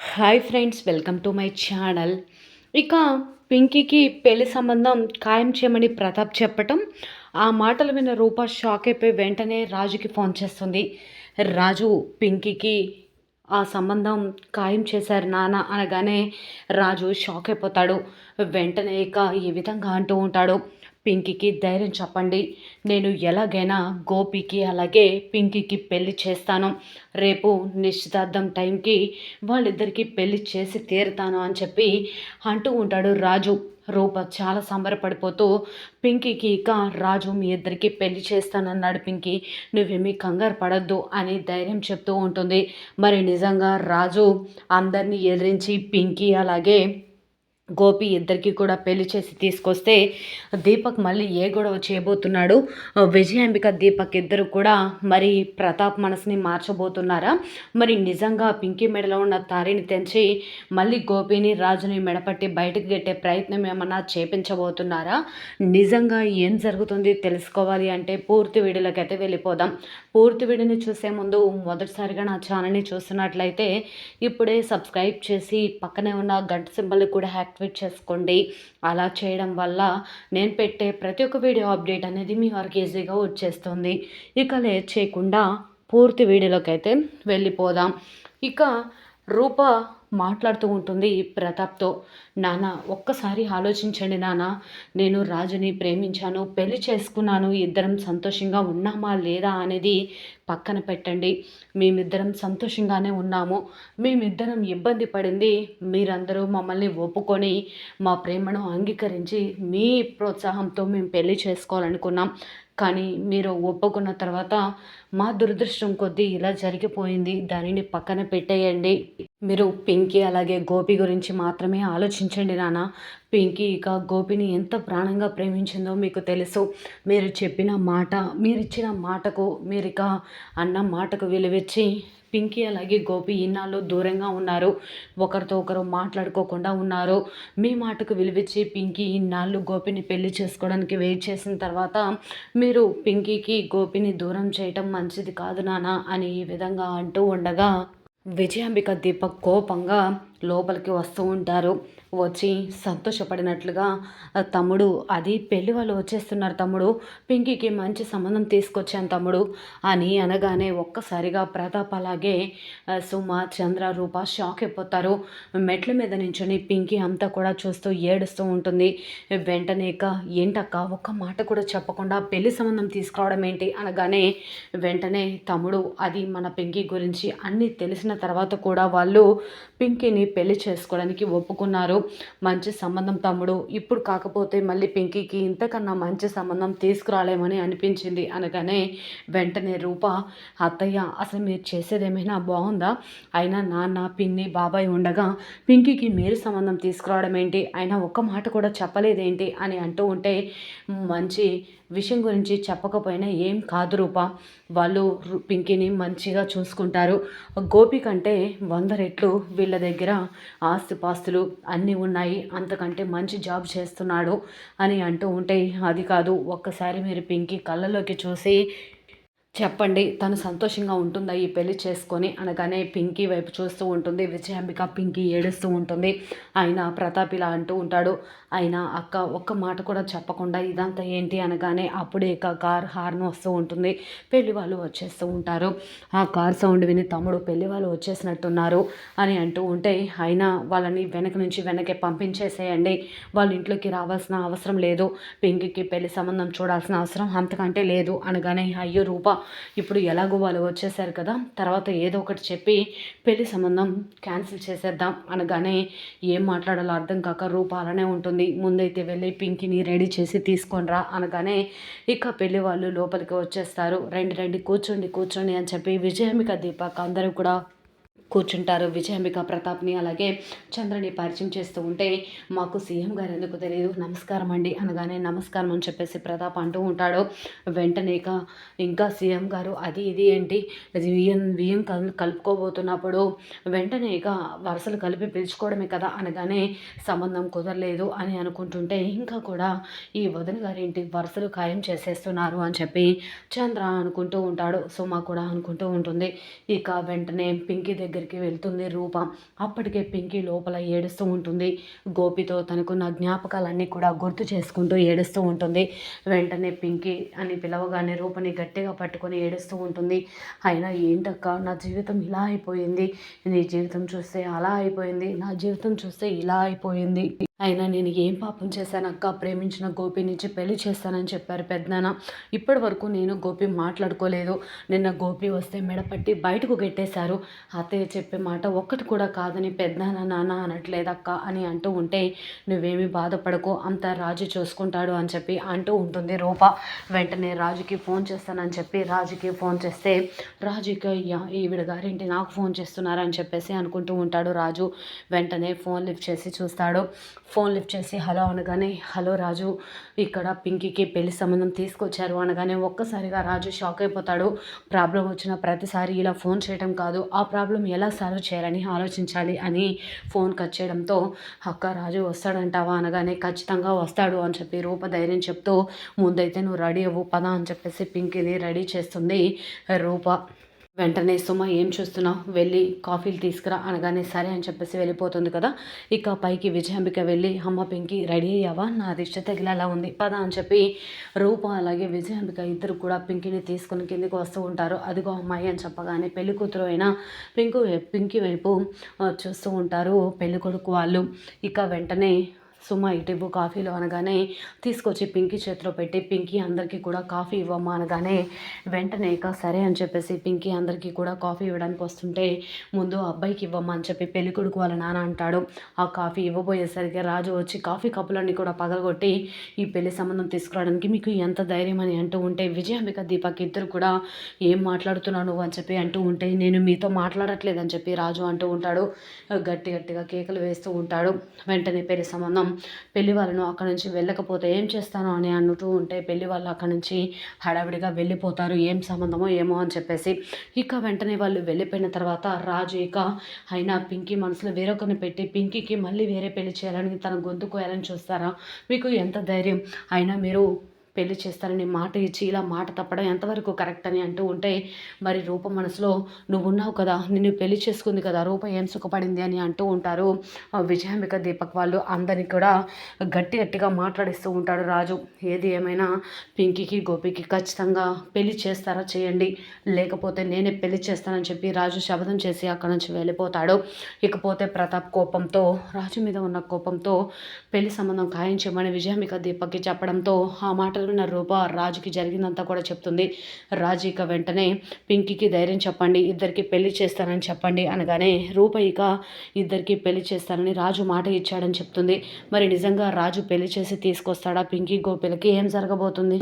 Hi friends welcome to my channel ఇక పింకీకి పెళ్ళి సంబంధం ఖాయం చేయమని ప్రతాప్ చెప్పటం ఆ మాటలు విన్న రూప షాక్ అయిపోయి వెంటనే రాజుకి ఫోన్ చేస్తుంది. రాజు పింకీకి ఆ సంబంధం ఖాయం చేశారు నాన్న అనగానే రాజు షాక్ అయిపోతాడు. వెంటనే ఇక ఈ విధంగా అంటూ ఉంటాడు. పింకీకి ధైర్యం చెప్పండి. నేను ఎలాగైనా గోపికి అలాగే పింకీకి పెళ్ళి చేస్తాను. రేపు నిశ్చితార్థం టైంకి వాళ్ళిద్దరికీ పెళ్ళి చేసి తీరుతాను అని చెప్పి అంటూ ఉంటాడు రాజు. రూప చాలా సంబరపడిపోతూ పింకీకి ఇక రాజు మీ ఇద్దరికి పెళ్ళి చేస్తానన్నాడు పింకీ. నువ్వేమీ కంగారు పడద్దు అని ధైర్యం చెప్తూ ఉంటుంది. మరి నిజంగా రాజు అందరినీ ఎదిరించి పింకీ అలాగే గోపి ఇద్దరికి కూడా పెళ్ళి చేసి తీసుకొస్తే దీపక్ మళ్ళీ ఏ గొడవ చేయబోతున్నాడు? విజయాంబిక దీపక్ ఇద్దరు కూడా మరి ప్రతాప్ మనసుని మార్చబోతున్నారా? మరి నిజంగా పింకీ మెడలో ఉన్న తారిని తెంచి మళ్ళీ గోపిని రాజుని మెడపట్టి బయటకు గెట్టే ప్రయత్నం ఏమన్నా చేపించబోతున్నారా? నిజంగా ఏం జరుగుతుంది తెలుసుకోవాలి అంటే పూర్తి వీడియోలకైతే వెళ్ళిపోదాం. పూర్తి వీడియోని చూసే ముందు మొదటిసారిగా నా ఛానల్ని చూస్తున్నట్లయితే ఇప్పుడే సబ్స్క్రైబ్ చేసి పక్కనే ఉన్న గంట సింబల్ని కూడా హ్యాక్ యాక్టివేట్ చేసుకోండి. అలా చేయడం వల్ల నేను పెట్టే ప్రతి ఒక్క వీడియో అప్డేట్ అనేది మీ వరకు ఈజీగా వచ్చేస్తుంది. ఇక లేట్ చేయకుండా పూర్తి వీడియోలోకి అయితే వెళ్ళిపోదాం. ఇక రూప మాట్లాడుతూ ఉంటుంది ప్రతాప్తో. నాన్న ఒక్కసారి ఆలోచించండి నాన్న నేను రాజుని ప్రేమించాను పెళ్ళి చేసుకున్నాను. ఇద్దరం సంతోషంగా ఉన్నామా లేదా అనేది పక్కన పెట్టండి. మేమిద్దరం సంతోషంగానే ఉన్నాము. మేమిద్దరం ఇబ్బంది పడింది. మీరందరూ మమ్మల్ని ఒప్పుకొని మా ప్రేమను అంగీకరించి మీ ప్రోత్సాహంతో మేము పెళ్ళి చేసుకోవాలనుకున్నాం. కానీ మీరు ఒప్పుకున్న తర్వాత మా దురదృష్టం కొద్దీ ఇలా జరిగిపోయింది. దానిని పక్కన పెట్టేయండి. మీరు పింకీ అలాగే గోపి గురించి మాత్రమే ఆలోచించండి నాన్న పింకీ ఇక గోపిని ఎంత ప్రాణంగా ప్రేమించిందో మీకు తెలుసు. మీరు చెప్పిన మాట మీరిచ్చిన మాటకు మీరు ఇక అన్న మాటకు విలువిచ్చి పింకీ అలాగే గోపి ఇన్నాళ్ళు దూరంగా ఉన్నారు. ఒకరితో ఒకరు మాట్లాడుకోకుండా ఉన్నారు. మీ మాటకు విలువిచ్చి పింకీ ఇన్నాళ్ళు గోపిని పెళ్ళి చేసుకోవడానికి వెయిట్ చేసిన తర్వాత మీరు పింకీకి గోపిని దూరం చేయటం మంచిది కాదు నానా అని ఈ విధంగా అంటూ ఉండగా విజయాంబిక దీపక్ కోపంగా లోపలికి వస్తూ ఉంటారు. వచ్చి సంతోషపడినట్లుగా తమ్ముడు అది పెళ్ళి వాళ్ళు వచ్చేస్తున్నారు తమ్ముడు. పింకీకి మంచి సంబంధం తీసుకొచ్చాను తమ్ముడు అని అనగానే ఒక్కసారిగా ప్రతాప్ అలాగే సుమ చంద్ర రూప షాక్ అయిపోతారు. మెట్ల మీద నించుని పింకీ అంతా కూడా చూస్తూ ఏడుస్తూ ఉంటుంది. వెంటనే ఏంటక్క ఒక్క మాట కూడా చెప్పకుండా పెళ్ళి సంబంధం తీసుకురావడం ఏంటి? అనగానే వెంటనే తమ్ముడు అది మన పింకీ గురించి అన్నీ తెలిసిన తర్వాత కూడా వాళ్ళు పింకీని పెళ్ళి చేసుకోవడానికి ఒప్పుకున్నారు. మంచి సంబంధం తమ్ముడు. ఇప్పుడు కాకపోతే మళ్ళీ పింకీకి ఇంతకన్నా మంచి సంబంధం తీసుకురాలేమని అనిపించింది అనగానే వెంటనే రూప అత్తయ్య అసలు మీరు చేసేది ఏమైనా బాగుందా? అయినా నాన్న పిన్ని బాబాయ్ ఉండగా పింకీకి మీరు సంబంధం తీసుకురావడం ఏంటి అయినా ఒక్క మాట కూడా చెప్పలేదేంటి? అని అంటూ ఉంటే మంచి విషయం గురించి చెప్పకపోయినా ఏం కాదు రూప. వాళ్ళు పింకీని మంచిగా చూసుకుంటారు. గోపి కంటే వంద రెట్లు వీళ్ళ దగ్గర ఆస్తిపాస్తులు అన్నీ ఉన్నాయి. అంతకంటే మంచి జాబ్ చేస్తున్నాడు అని అంటూ ఉంటే అది కాదు. ఒక్కసారి మీరు పింకీ కళ్ళలోకి చూసి చెప్పండి తను సంతోషంగా ఉంటుందా ఈ పెళ్ళి చేసుకొని అనగానే పింకీ వైపు చూస్తూ ఉంటుంది విజయాంబిక పింకీ ఏడుస్తూ ఉంటుంది. ఆయన ప్రతాప్ ఇలా అంటూ ఉంటాడు ఆయన అక్క ఒక్క మాట కూడా చెప్పకుండా ఇదంతా ఏంటి? అనగానే అప్పుడే ఇక కార్ హార్న్ వస్తూ ఉంటుంది పెళ్ళి వాళ్ళు వచ్చేస్తూ ఉంటారు. ఆ కార్ సౌండ్ విని తమ్ముడు పెళ్ళి వాళ్ళు వచ్చేసినట్టున్నారు అని అంటూ ఉంటే ఆయన వాళ్ళని వెనక నుంచి వెనకే పంపించేసేయండి వాళ్ళ ఇంట్లోకి రావాల్సిన అవసరం లేదు పింకీకి పెళ్ళి సంబంధం చూడాల్సిన అవసరం అంతకంటే లేదు అనగానే అయ్యో రూప ఇప్పుడు ఎలాగో వాళ్ళు వచ్చేసారు కదా తర్వాత ఏదో ఒకటి చెప్పి పెళ్ళి సంబంధం క్యాన్సిల్ చేసేద్దాం అనగానే ఏం మాట్లాడాలో అర్థం కాక రూప అలానే ఉంటుంది. ముందైతే వెళ్ళి పింకిని రెడీ చేసి తీసుకొని రా అనగానే ఇక పెళ్ళి వాళ్ళు లోపలికి వచ్చేస్తారు. రండి రండి కూర్చోండి కూర్చోండి అని చెప్పి విజయమిక దీపక్ అందరూ కూడా కూర్చుంటారు. విజయాంబిక ప్రతాప్ని అలాగే చంద్రని పరిచయం చేస్తూ ఉంటే మాకు సీఎం గారు ఎందుకు తెలియదు నమస్కారం అండి అనగానే నమస్కారం అని చెప్పేసి ప్రతాప్ అంటూ ఉంటాడు. వెంటనే ఇంకా సీఎం గారు అది ఇది ఏంటి? వియ్యం వియ్యం కల్ కలుపుకోబోతున్నప్పుడు వెంటనే ఇక వరుసలు కలిపి పిలుచుకోవడమే కదా అనగానే సంబంధం కుదరలేదు అని అనుకుంటుంటే ఇంకా కూడా ఈ వదిన గారింటి వరుసలు ఖాయం చేసేస్తున్నారు అని చెప్పి చంద్ర అనుకుంటూ ఉంటాడు. సుమ కూడా అనుకుంటూ ఉంటుంది. ఇక వెంటనే పింకీ దగ్గర దగ్గరికి వెళ్తుంది రూప. అప్పటికే పింకీ లోపల ఏడుస్తూ ఉంటుంది. గోపితో తనకున్న జ్ఞాపకాలన్నీ కూడా గుర్తు చేసుకుంటూ ఏడుస్తూ ఉంటుంది. వెంటనే పింకీ అని పిలవగానే రూపని గట్టిగా పట్టుకొని ఏడుస్తూ ఉంటుంది. అయినా ఏంటక్క నా జీవితం ఇలా అయిపోయింది. నీ జీవితం చూస్తే అలా అయిపోయింది. నా జీవితం చూస్తే ఇలా అయిపోయింది. అయినా నేను ఏం పాపం చేశానక్క ప్రేమించిన గోపి నుంచి పెళ్ళి చేస్తానని చెప్పారు పెద్దనాన్న. ఇప్పటి వరకు నేను గోపి మాట్లాడుకోలేదు. నిన్న గోపి వస్తే మెడపట్టి బయటకు గెట్టేశారు. అత్తయ్య చెప్పే మాట ఒక్కటి కూడా కాదని పెద్దనాన్న నాన్న అనట్లేదక్క అని అంటూ ఉంటే నువ్వేమి బాధపడకు. అంత రాజు చూసుకుంటాడు అని చెప్పి అంటూ ఉంటుంది రూప. వెంటనే రాజుకి ఫోన్ చేస్తానని చెప్పి రాజుకి ఫోన్ చేస్తే రాజుకి అయ్యా ఈవిడ గారేంటి నాకు ఫోన్ చేస్తున్నారని చెప్పేసి అనుకుంటూ ఉంటాడు రాజు. వెంటనే ఫోన్ లిఫ్ట్ చేసి చూస్తాడు. ఫోన్ లిఫ్ట్ చేసి హలో అనగానే హలో రాజు ఇక్కడ పింకీకి పెళ్ళి సంబంధం తీసుకొచ్చారు అనగానే ఒక్కసారిగా రాజు షాక్ అయిపోతాడు. ప్రాబ్లం వచ్చిన ప్రతిసారి ఇలా ఫోన్ చేయడం కాదు ఆ ప్రాబ్లం ఎలా సాల్వ్ చేయాలని ఆలోచించాలి అని ఫోన్ కట్ చేయడంతో అక్క రాజు వస్తాడంటావా? అనగానే ఖచ్చితంగా వస్తాడు అని చెప్పి రూప ధైర్యం చెప్తూ ముందైతే నువ్వు రెడీ అవ్వు పదా అని చెప్పేసి పింకీని రెడీ చేస్తుంది రూప. వెంటనే సుమ ఏం చూస్తున్నావు? వెళ్ళి కాఫీలు తీసుకురా అనగానే సరే అని చెప్పేసి వెళ్ళిపోతుంది కదా. ఇక పైకి విజయాంబిక వెళ్ళి అమ్మ పెంకి రెడీ అయ్యావా? నా దిష్ట తగిలేలా ఉంది. పదా అని చెప్పి రూప అలాగే విజయాంబిక ఇద్దరు కూడా పింకిని తీసుకుని కిందికి వస్తూ ఉంటారు. అదిగో అమ్మాయి అని చెప్పగానే పెళ్ళి కూతురు అయినా పింకు పింకి వైపు చూస్తూ ఉంటారు పెళ్ళికొడుకు వాళ్ళు. ఇక వెంటనే సుమ ఇటు కాఫీలు అనగానే తీసుకొచ్చి పింకీ చేతిలో పెట్టి పింకీ అందరికీ కూడా కాఫీ ఇవ్వమ్మా అనగానే వెంటనే ఇక సరే అని చెప్పేసి పింకీ అందరికీ కూడా కాఫీ ఇవ్వడానికి వస్తుంటే ముందు అబ్బాయికి ఇవ్వమ్మా అని చెప్పి పెళ్ళి కొడుకు వాళ్ళ నాన్న అంటాడు. ఆ కాఫీ ఇవ్వబోయేసరికి రాజు వచ్చి కాఫీ కప్పులన్నీ కూడా పగలగొట్టి ఈ పెళ్ళి సంబంధం తీసుకురావడానికి మీకు ఎంత ధైర్యం అని అంటూ ఉంటే విజయాంబిక దీపక్ ఇద్దరు కూడా ఏం మాట్లాడుతున్నావు నువ్వు అని చెప్పి అంటూ ఉంటే నేను మీతో మాట్లాడట్లేదని చెప్పి రాజు అంటూ ఉంటాడు. గట్టి గట్టిగా కేకలు వేస్తూ ఉంటాడు. వెంటనే పెళ్ళి సంబంధం పెళ్ళి వాళ్ళను అక్కడ నుంచి వెళ్ళకపోతే ఏం చేస్తాను అని అంటూ ఉంటే పెళ్ళి వాళ్ళు అక్కడ నుంచి హడావిడిగా వెళ్ళిపోతారు. ఏం సంబంధమో ఏమో అని చెప్పేసి ఇక వెంటనే వాళ్ళు వెళ్ళిపోయిన తర్వాత రాజు ఇక అయినా పింకీ మనసులో వేరొకరిని పెట్టి పింకీకి మళ్ళీ వేరే పెళ్ళి చేయాలని తన గొంతు కోయాలని చూస్తారా? మీకు ఎంత ధైర్యం? అయినా మీరు పెళ్ళి చేస్తానని మాట ఇచ్చి ఇలా మాట తప్పడం ఎంతవరకు కరెక్ట్ అని అంటూ ఉంటే మరి రూప మనసులో నువ్వున్నావు కదా నిన్ను పెళ్ళి చేసుకుంది కదా రూప ఏం సుఖపడింది అని అంటూ ఉంటారు. విజయాంబిక దీపక్ వాళ్ళు అందరినీ కూడా గట్టి గట్టిగా మాట్లాడిస్తూ ఉంటాడు రాజు ఏది ఏమైనా పింకీకి గోపికి ఖచ్చితంగా పెళ్ళి చేస్తారా చేయండి. లేకపోతే నేనే పెళ్ళి చేస్తానని చెప్పి రాజు శబదం చేసి అక్కడ నుంచి వెళ్ళిపోతాడు. ఇకపోతే ప్రతాప్ కోపంతో రాజు మీద ఉన్న కోపంతో పెళ్ళి సంబంధం ఖాయం చేయమని విజయాంబిక దీపక్కి చెప్పడంతో ఆ మాటలు విన్న రూప రాజుకి జరిగిందంతా కూడా చెప్తుంది. రాజు ఇక వెంటనే పింకీకి ధైర్యం చెప్పండి ఇద్దరికి పెళ్ళి చేస్తానని చెప్పండి అనగానే రూప ఇక ఇద్దరికి పెళ్ళి చేస్తానని రాజు మాట ఇచ్చాడని చెప్తుంది. మరి నిజంగా రాజు పెళ్ళి చేసి తీసుకొస్తాడా? పింకీ గోపిలకి ఏం జరగబోతుంది?